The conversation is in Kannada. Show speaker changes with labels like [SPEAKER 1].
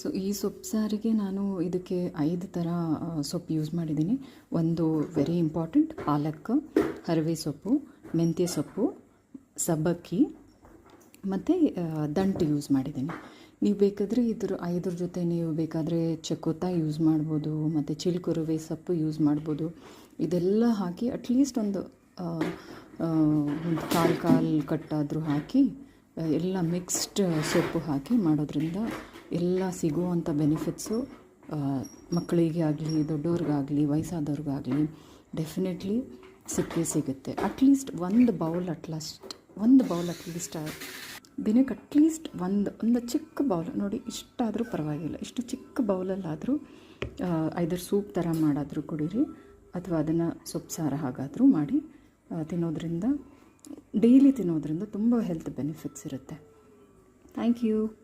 [SPEAKER 1] ಸೊ ಈ ಸೊಪ್ಪು ಸಾರಿಗೆ ನಾನು ಇದಕ್ಕೆ ಐದು ಥರ ಸೊಪ್ಪು ಯೂಸ್ ಮಾಡಿದ್ದೀನಿ. ಒಂದು ವೆರಿ ಇಂಪಾರ್ಟೆಂಟ್ ಪಾಲಕ್, ಹರವೆ ಸೊಪ್ಪು, ಮೆಂತ್ಯ ಸೊಪ್ಪು, ಸಬ್ಬಕ್ಕಿ, ಮತ್ತು ದಂಟು ಯೂಸ್ ಮಾಡಿದ್ದೀನಿ. ನೀವು ಬೇಕಾದರೆ ಇದ್ರ, ಐದ್ರ ಜೊತೆ ನೀವು ಬೇಕಾದರೆ ಚಕೋತ ಯೂಸ್ ಮಾಡ್ಬೋದು, ಮತ್ತು ಚಿಲ್ಕುರುವೆ ಸೊಪ್ಪು ಯೂಸ್ ಮಾಡ್ಬೋದು. ಇದೆಲ್ಲ ಹಾಕಿ ಅಟ್ಲೀಸ್ಟ್ ಒಂದು ಒಂದು ಕಾಲು ಕಾಲು ಕಟ್ಟಾದರೂ ಹಾಕಿ ಎಲ್ಲ ಮಿಕ್ಸ್ಡ್ ಸೊಪ್ಪು ಹಾಕಿ ಮಾಡೋದ್ರಿಂದ ಎಲ್ಲ ಸಿಗುವಂಥ ಬೆನಿಫಿಟ್ಸು ಮಕ್ಕಳಿಗೆ ಆಗಲಿ, ದೊಡ್ಡವ್ರಿಗಾಗಲಿ, ವಯಸ್ಸಾದವ್ರಿಗಾಗಲಿ ಡೆಫಿನೆಟ್ಲಿ ಸಿಕ್ಕೇ ಸಿಗುತ್ತೆ. ಅಟ್ಲೀಸ್ಟ್ ಒಂದು ಬೌಲ್ ಅಟ್ಲಸ್ಟ್ ಒಂದು ಬೌಲ್ ಅಟ್ಲೀಸ್ಟ್ ದಿನಕ್ಕೆ ಅಟ್ಲೀಸ್ಟ್ ಒಂದು ಒಂದು ಚಿಕ್ಕ ಬೌಲ್ ನೋಡಿ ಇಷ್ಟಾದರೂ ಪರವಾಗಿಲ್ಲ. ಇಷ್ಟು ಚಿಕ್ಕ ಬೌಲಲ್ಲಾದರೂ ಐದರ ಸೂಪ್ ಥರ ಮಾಡಾದರೂ ಕುಡೀರಿ, ಅಥವಾ ಅದನ್ನು ಸೊಪ್ಪು ಸಾರು ಹಾಗಾದರೂ ಮಾಡಿ ತಿನ್ನೋದ್ರಿಂದ ಡೈಲಿ ತಿನ್ನೋದ್ರಿಂದ ತುಂಬ ಹೆಲ್ತ್ ಬೆನಿಫಿಟ್ಸ್ ಇರುತ್ತೆ. Thank you.